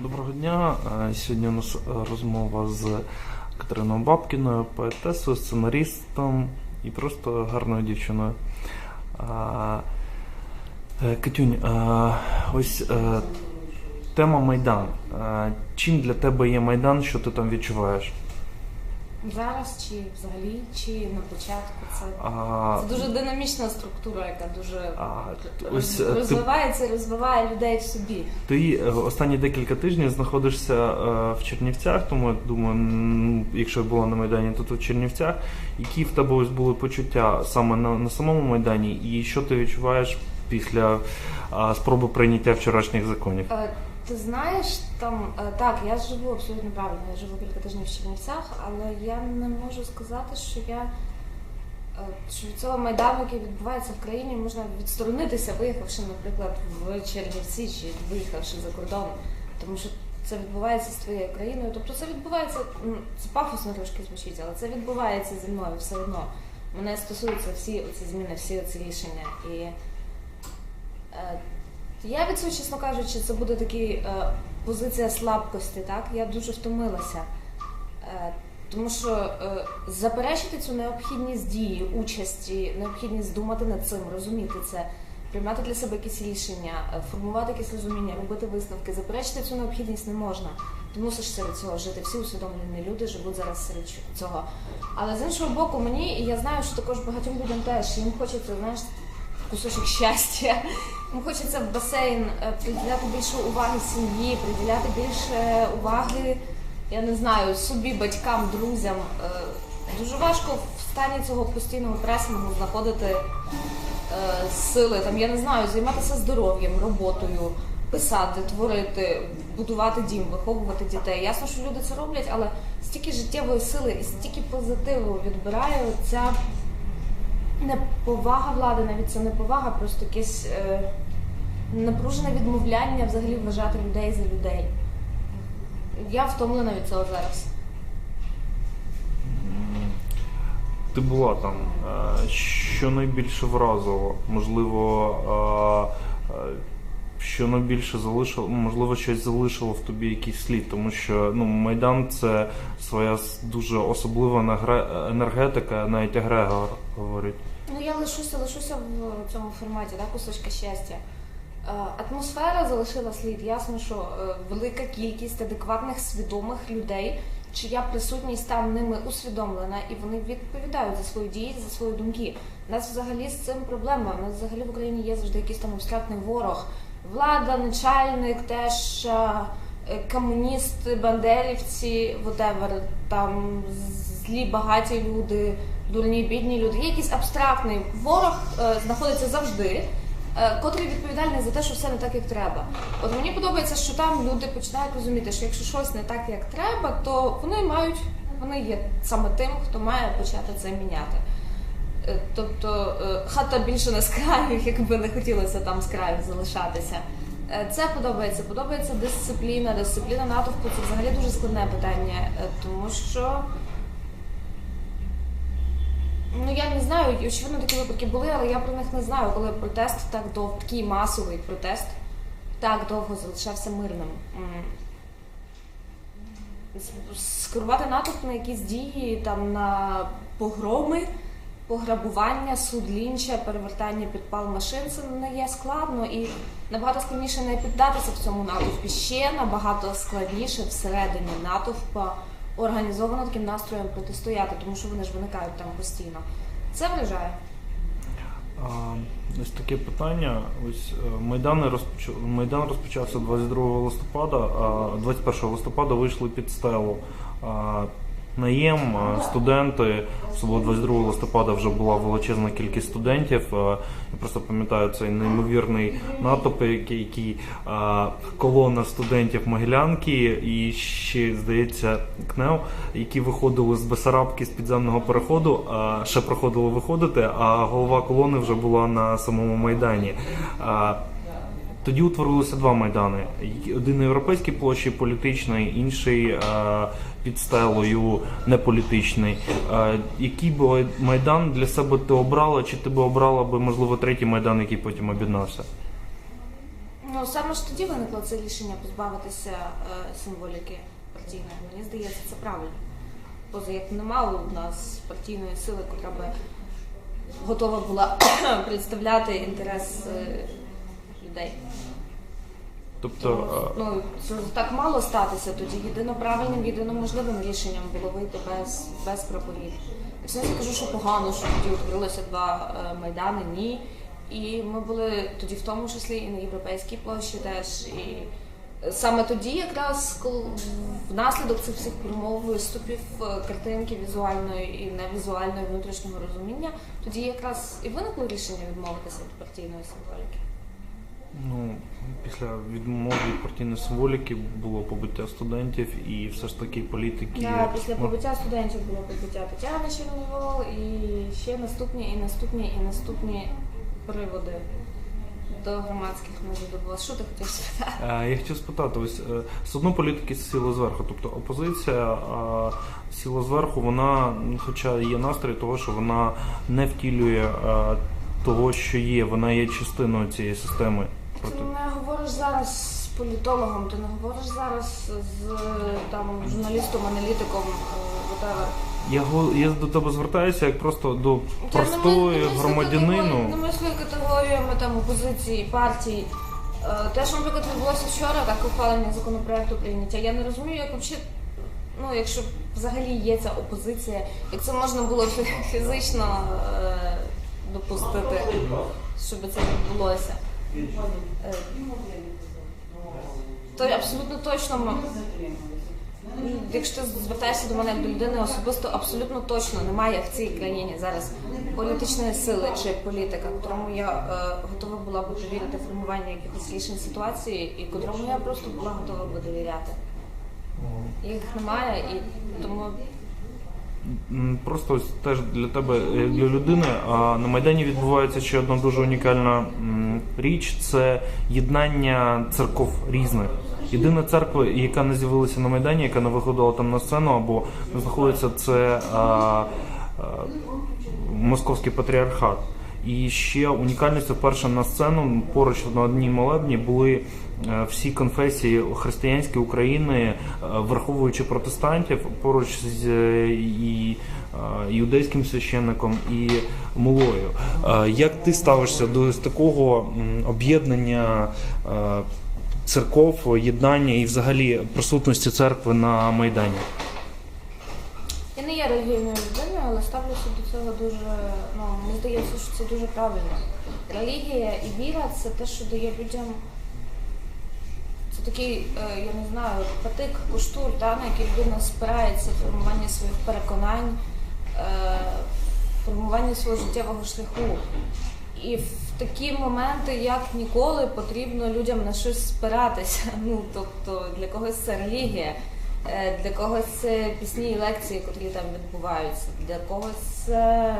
Доброго дня. Е, Сьогодні у нас е, розмова з Катериною Бабкіною, поетесою, сценаристом і просто гарною дівчиною. Е, Катюнь, ось тема Майдан. Чим для тебе є Майдан, що ти там відчуваєш? Зараз чи взагалі, чи на початку це, А, це дуже динамічна структура, яка дуже а, роз- ось е, ти розвивається, розвиває людей в собі. Ти е, останні декілька тижнів знаходишся е, в Чернівцях, тому я думаю, якщо я була на Майдані, то тут в Чернівцях. Які в тебе ось були почуття саме на, на самому Майдані, і що ти відчуваєш після е, спроби прийняття вчорашніх законів? Е, Ти знаєш, там е, так, я живу абсолютно правильно, я живу кілька тижнів в Чернівцях, але я не можу сказати, що я е, що від цього майдану, який відбувається в країні, можна відсторонитися, виїхавши, наприклад, в Чернівці чи виїхавши за кордон, тому що це відбувається з твоєю країною. Тобто це відбувається, це пафосно трошки звучить, але це відбувається зі мною все одно. Мене стосуються всі оці зміни, всі оці рішення. І е, я від цього, чесно кажучи, це буде такий е, позиція слабкості. Так я дуже втомилася. Е, тому що е, заперечити цю необхідність дії, участі, необхідність думати над цим, розуміти це, приймати для себе якісь рішення, е, формувати якісь розуміння, робити висновки. Заперечити цю необхідність не можна. Ти мусиш серед цього жити. Всі усвідомлені люди живуть зараз серед цього. Але з іншого боку, мені, і я знаю, що також багатьом людям теж їм хочеться, знаєш, кусочок щастя. Хочеться в басейн е, приділяти більше уваги сім'ї, приділяти більше уваги, я не знаю, собі, батькам, друзям. Е, Дуже важко в стані цього постійного пресингу знаходити е, сили, там, я не знаю, займатися здоров'ям, роботою, писати, творити, будувати дім, виховувати дітей. Ясно, що люди це роблять, але стільки життєвої сили і стільки позитиву відбирає ця неповага влади, навіть це не повага, просто якесь е, напружене відмовляння взагалі вважати людей за людей. Я втомлена від цього зараз. Ти була там. Е, Що найбільше вразило? Можливо, е, е, що найбільше залишило, можливо, щось залишило в тобі якийсь слід, тому що ну, Майдан це своя дуже особлива енергетика, навіть Егрегор говорить. Ну я лишуся, лишуся в цьому форматі, так, кусочка щастя. Е, Атмосфера залишила слід. Ясно, що е, велика кількість адекватних свідомих людей, чия присутність там ними усвідомлена, і вони відповідають за свої дії, за свої думки. У нас взагалі з цим проблема. У нас взагалі в Україні є завжди якийсь там абстрактний ворог. Влада, начальник, теж е, е, бандерівці, whatever, там злі багаті люди, дурні, бідні люди. Є якийсь абстрактний ворог е, знаходиться завжди, е, котрий відповідальний за те, що все не так, як треба. От мені подобається, що там люди починають розуміти, що якщо щось не так, як треба, то вони мають, вони є саме тим, хто має почати це міняти. Е, Тобто е, хата більше не з краю, якби не хотілося там з краю залишатися. Е, Це подобається. Подобається дисципліна. Дисципліна натовпу це взагалі дуже складне питання, тому що ну я не знаю, очевидно такі випадки були, але я про них не знаю, коли протест так довго, такий масовий протест так довго залишався мирним. Скерувати натовп на якісь дії, там на погроми, пограбування, суд лінча, перевертання підпал машин це не є складно і набагато складніше не піддатися в цьому натовпі. Ще набагато складніше всередині натовпа організовано таким настроєм протистояти, тому що вони ж виникають там постійно. Це вражає. Ось таке питання. Ось е, Майдан розпочав Майдан розпочався 22 листопада, а 21 листопада вийшли під стелу. Наєм, а, студенти, особливо 22 листопада вже була величезна кількість студентів. Я просто пам'ятаю цей неймовірний натовп, який, який колона студентів Могилянки і ще, здається, КНЕУ, які виходили з Бесарабки з підземного переходу, ще проходили виходити, а голова колони вже була на самому майдані. Тоді утворилося два майдани: один на європейській площі політичний, інший е, під стелою неполітичний. Е, який би майдан для себе ти обрала, чи ти би обрала би можливо третій майдан, який потім об'єднався? Ну, саме ж тоді виникло це рішення позбавитися е, символіки партійної. Мені здається, це правильно. Поза як немає у нас партійної сили, яка би готова була представляти інтерес е, людей. Тобто, ну, це так мало статися, тоді єдино правильним, єдино можливим рішенням було вийти без, без. І все я кажу, що погано, що тоді утворилося два е, майдани, ні. І ми були тоді в тому числі і на Європейській площі теж. І саме тоді, якраз коли внаслідок цих всіх промов, виступів, е, картинки візуальної і невізуальної внутрішнього розуміння, тоді якраз і виникло рішення відмовитися від партійної символіки. ну, після відмови від партійної символіки було побиття студентів і все ж таки політики. Да, після ну, побиття студентів було побиття Тетяни Черновол і ще наступні, і наступні, і наступні приводи до громадських недодобувалось. Що ти хотів спитати? Е, Я хотів спитати, ось е, все одно політики сіли зверху, тобто опозиція сіла зверху, вона, хоча є настрій того, що вона не втілює е, того, що є, вона є частиною цієї системи. Ти Проти не говориш зараз з політологом, ти не говориш зараз з там журналістом, аналітиком, е, whatever. я го- я до тебе звертаюся як просто до Я не простої ми- не мислю громадянину. категорі- Не мислю категоріями там опозиції, партій. Е, Те, що, наприклад, відбулося вчора, так ухвалення законопроекту прийняття. Я не розумію, як взагалі, ну, якщо взагалі є ця опозиція, як це можна було фі- фізично е, допустити, щоб це відбулося. То абсолютно точно Якщо ти звертаєшся до мене як до людини особисто, абсолютно точно немає в цій країні зараз політичної сили чи політика, котрому я е, готова була би довірити формування якихось рішень ситуації, і котрому я просто була готова би довіряти. Їх немає, і тому Просто ось теж для тебе, як для людини, а на Майдані відбувається ще одна дуже унікальна м, річ це єднання церков різних. Єдина церква, яка не з'явилася на Майдані, яка не виходила там на сцену або не знаходиться, це а, а, Московський патріархат. І ще унікальністю вперше на сцену поруч на одній молебні були е, всі конфесії християнські України, е, враховуючи протестантів, поруч з е, і іудейським священником і мулою. Е, Як ти ставишся до такого об'єднання е, церков, єднання і взагалі присутності церкви на Майдані? я не є релігійною людиною, але ставлюся до цього дуже. Ну мені здається, що це дуже правильно. Релігія і віра це те, що дає людям. Це такий, е, я не знаю, патик, куштур, та, на який людина спирається в формуванні своїх переконань, формуванні свого життєвого шляху. І в такі моменти, як ніколи, потрібно людям на щось спиратися. Ну, тобто для когось це релігія, е, для когось це пісні і лекції, котрі там відбуваються, для когось це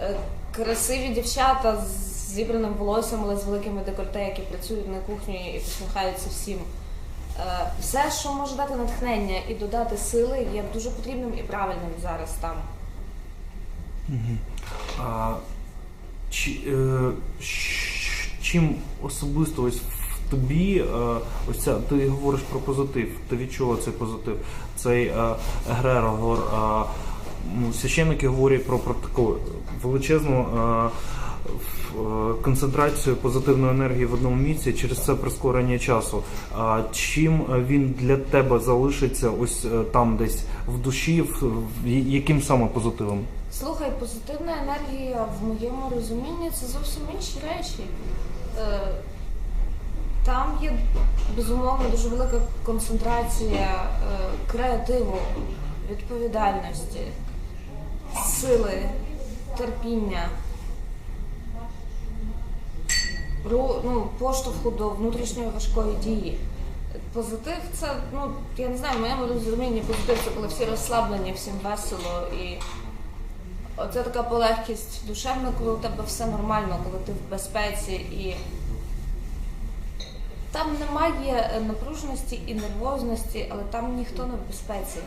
е, красиві дівчата з зібраним волоссям, але з великими декольте, які працюють на кухні і посміхаються всім. Е, Все, що може дати натхнення і додати сили, є дуже потрібним і правильним зараз там. Чи, е, чим особисто ось в тобі, е, ось ця, ти говориш про позитив, ти відчула цей позитив, цей е, егрегор. Е, священники говорять про, про таку величезну е, е, концентрацію позитивної енергії в одному місці через це прискорення часу. А чим він для тебе залишиться ось е, там десь в душі, в, в яким саме позитивом? Слухай, позитивна енергія в моєму розумінні це зовсім інші речі. Е, Там є безумовно дуже велика концентрація е, креативу, відповідальності, сили, терпіння, ну, поштовху до внутрішньої важкої дії. Позитив це, ну я не знаю, в моєму розумінні позитив це коли всі розслаблені, всім весело і Оце така полегкість душевна, коли у тебе все нормально, коли ти в безпеці і там немає е, напруженості і нервозності, але там ніхто не в безпеці.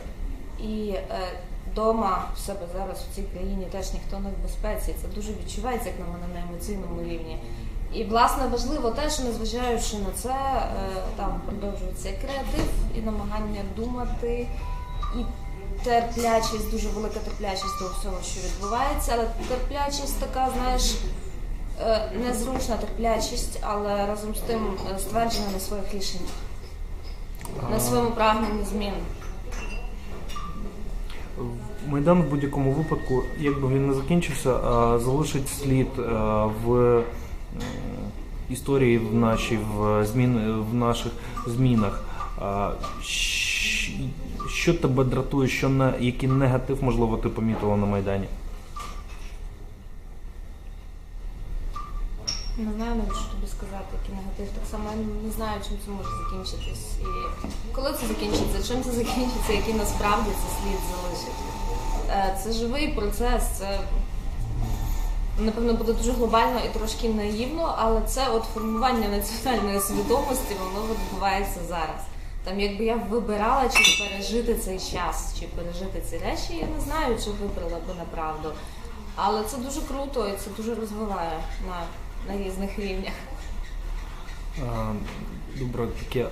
І е, дома в себе зараз в цій країні теж ніхто не в безпеці. Це дуже відчувається, як на мене на емоційному рівні. І власне важливо те, що незважаючи на це, е, там продовжується креатив, і намагання думати, і терплячість, дуже велика терплячість до всього, що відбувається, але терплячість така, знаєш, е, незручна терплячість, але разом з тим е, стверджена на своїх рішеннях, на своєму прагненні змін. Майдан в будь-якому випадку, як би він не закінчився, залишить слід е, в історії в нашій, в змін в наших змінах. Що тебе дратує, що на який негатив, можливо, ти помітила на Майдані? Не знаю навіть, що тобі сказати, який негатив. Так само я не знаю, чим це може закінчитись. І коли це закінчиться, чим це закінчиться, який насправді це слід залишить. Е, Це живий процес, це напевно буде дуже глобально і трошки наївно, але це от формування національної свідомості, воно відбувається зараз. Там, якби я вибирала, чи пережити цей час, чи пережити ці речі, я не знаю, чи вибрала би направду. Але це дуже круто і це дуже розвиває на, на різних рівнях. А, Добре, таке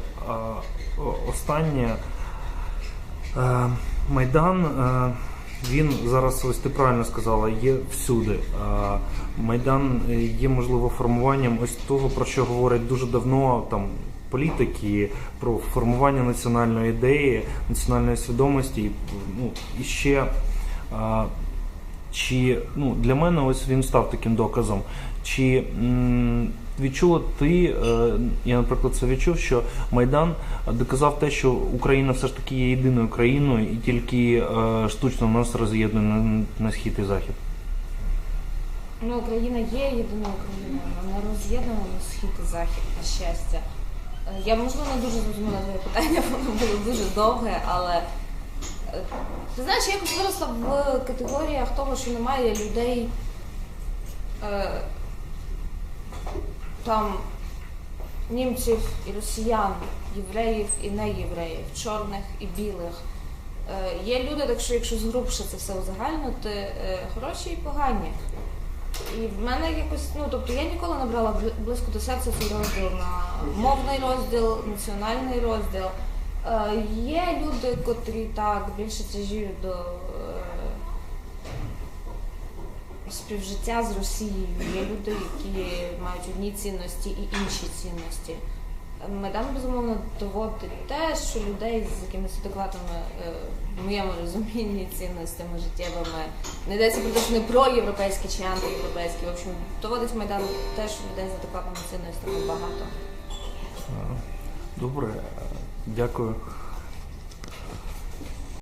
останнє. Е, Майдан, е, він зараз, ось ти правильно сказала, є всюди. Майдан е, є, можливо, формуванням ось того, про що говорять дуже давно там політики, про формування національної ідеї, національної свідомості. Ну, і ще чи ну, для мене ось він став таким доказом. Чи м, відчула ти, е, я, наприклад, це відчув, що Майдан доказав те, що Україна все ж таки є єдиною країною і тільки е, штучно нас роз'єднує на, на схід і захід. Ну, Україна є єдиною країною, вона роз'єднана на схід і захід, на щастя. Е, Я можливо не дуже зрозуміла твоє питання, воно було дуже довге, але е, ти знаєш, я якось виросла в категоріях того, що немає людей е, там німців і росіян, євреїв і неєвреїв, чорних і білих. Є люди, так що якщо згрубше це все узагальнити, е, хороші і погані. І в мене якось, ну тобто я ніколи не брала бли- близько до серця цей розділ на мовний розділ, національний розділ. Е, є люди, котрі так більше тяжіють до е, співжиття з Росією. Є люди, які мають одні цінності і інші цінності. Майдан, безумовно, доводить те, що людей з якимись адекватними, е, в моєму розумінні, цінностями життєвими не йдеться про те, що не про європейські чи антиєвропейські. В общем, доводить Майдан те, що людей з адекватними цінностями багато. Добре, дякую.